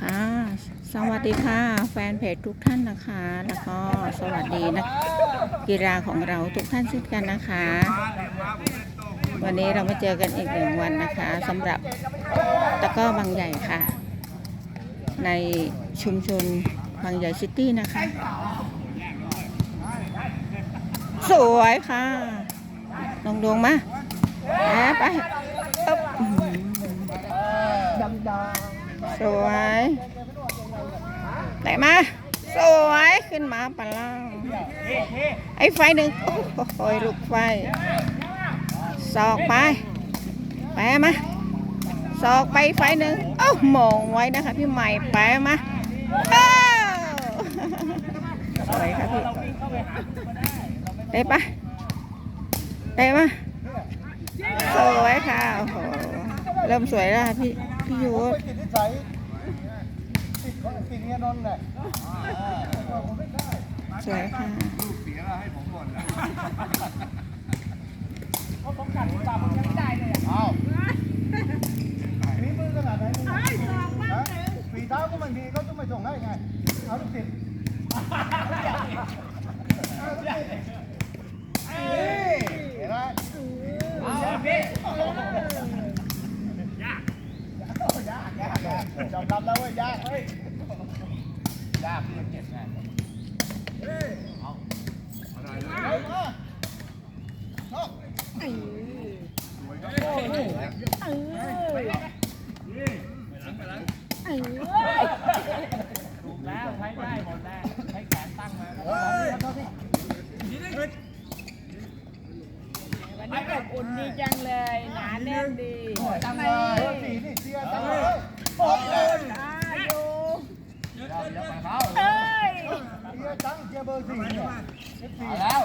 ค่ะ สวัสดีค่ะ แฟนเพจทุกท่านนะคะ แล้วก็สวัสดีนักกีฬาของเราทุกท่านเช่นกันนะคะ วันนี้เรามาเจอกันอีกหนึ่งวันนะคะสำหรับตะก้อบางใหญ่ค่ะ ในชุมชนบางใหญ่ซิตี้นะคะ สวยค่ะลงดวงมาแอไปอึ๊บอื้อหือ สวย ไหนมา สวย ขึ้นมาปะล่างไอ้ไฟหนึ่งโอ้โหลูกไฟ สอกไปไปมา สอกไปไฟหนึ่งเอ้มองไว้นะคะพี่ใหม่ไปมาอ้าสวยค่ะพี่เตะปะเตะมาสวยค่ะ โอ้โห เริ่มสวยแล้วค่ะพี่ พี่ยุ ทธติดนิสัยติดของติดเงี้ยนนท์แหละสวยค่ะเสียแล้วให้ผมหมดนะเอาฝีมือขนาดไหนมึงฮะฝีเท้าก็มันดีเขาต้องไม่ส่งให้ไง เอาลูกศิษย์เห็นไหมยากยากย อมรับแล้วเว่ายากเฮ้ยยากที่จะเก็บไงเฮ้ยเอาอะไรเลยมาชอบเฮ้ยเอาสิวันนี้อบอุ่นดีจังเลย หนาแน่นดีตั้งเลยเบอร์สี่นี่เชียร์ตั้งเลยโอ้ย อาอยู่ อย่าอย่าไป เอ้ยเชียร์ตั้งเชียร์เบอร์สี่เนี่ยเอฟซีแล้ว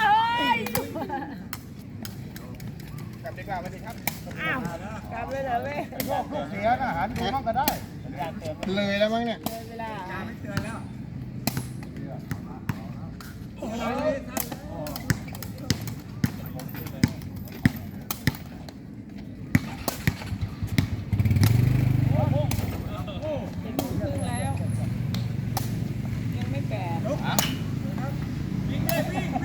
เอ้ยกลับดีกว่าสวัสดีครับอ้าวกลับเลยเหรอเว้ย พวกลูกเสียนะหันดูมั่งก็ได้ เลยแล้วมั้งเนี่ย เลยเวลาเจ็ดโมงครึ่งแล้ว ยังไม่แปด เห็นไหมเห็นไห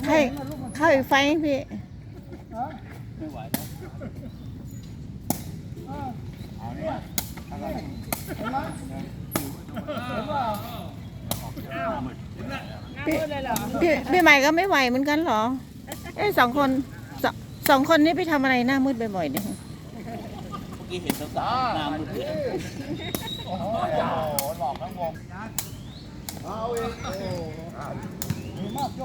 ม ให้เข้าอีกไฟไหมพี่น้ำมืดเลยเหรอพี่พี่ใหม่ก็ไม่ไหวเหมือนกันเหรอ เอ้ยสองคนสองสองคนนี้ไปทำอะไรหน้ามืดบ่อยๆเนี่ยโอ้โหหลอกทั้งวงเอาเองโอ้ดีมากโย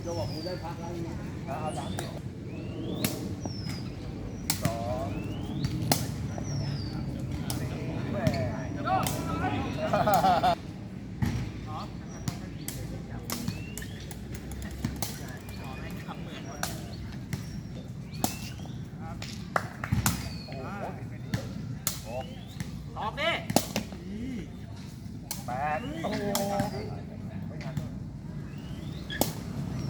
กโยกบอกกูได้พักแล้วนี่เอาสามสิบสองแม่แปดโอ้โหแม่ไม่รับอะหกแปดสวยเลยอ้าวมันไปอ้าวมันไปก็หกเอาแปดเอาเลย ไม่เก็บมาว่าไม่เช็ด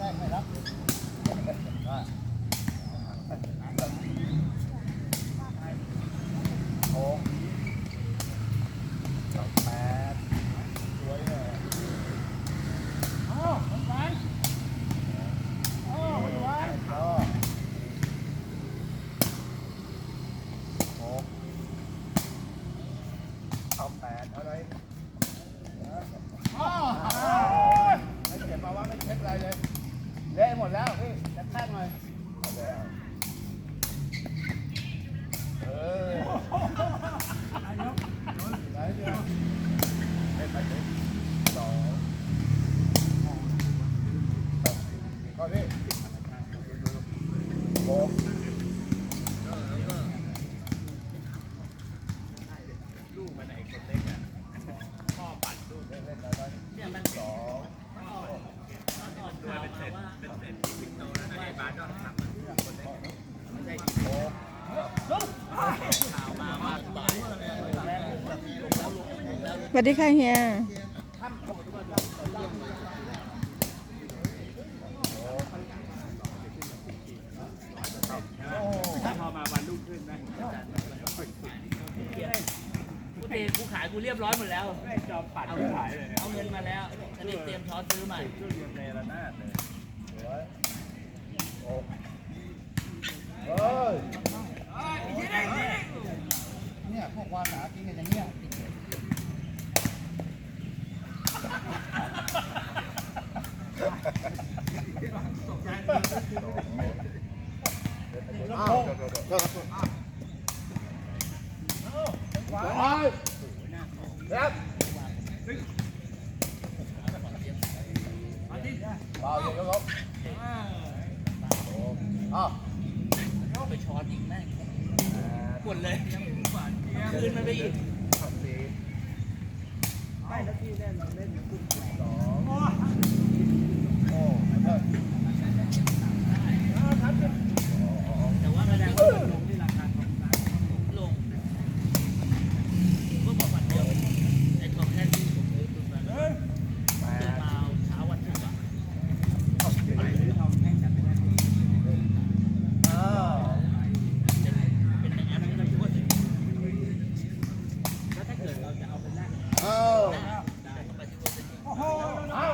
อะไรเลย เละหมดแล้วพี่จะแทกหน่อยเอออไหนเดียวเล่นไปเลยสองข้อนี้หกเล่นเล่นอะไรไปสอง สวัสดีค่ะเฮียกูเตะกูขายกูเรียบร้อยหมดแล้ว จอมปัดเอาขายเลย เอาเงินมาแล้วอันนี้เตรียมช้อนซื้อใหม่เฮ้ยเนี่ยพวกวาสากินกันอย่างเงี้ย อ้าวไป ครับเบาอยู่ครับอ้าวไปช้อนอีกแม่งกดเลยคืนมันไปอีกโอ้เลิศ แต่ว่ามันยังลงที่ราคาลงก็บอกวันเดียวไอ้ทองแค่ที่ผมซื้อตุนมาตื่นมาเช้าวันศุกร์อะ อ้าว เป็นอย่างนั้นก็ถือว่าถึงแล้วถ้าเกิดเราจะเอาไปแลก อ้าว ได้ก็ไปที่โคตร อ้าว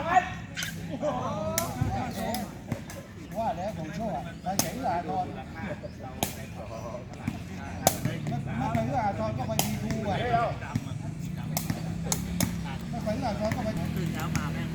ว่า แล้วของโชคไปเสียงหลาตอนไม่ไปหลาตอนก็ไปดีทูอะไม่ไปหลาตอนก็ไปตื่นเช้ามา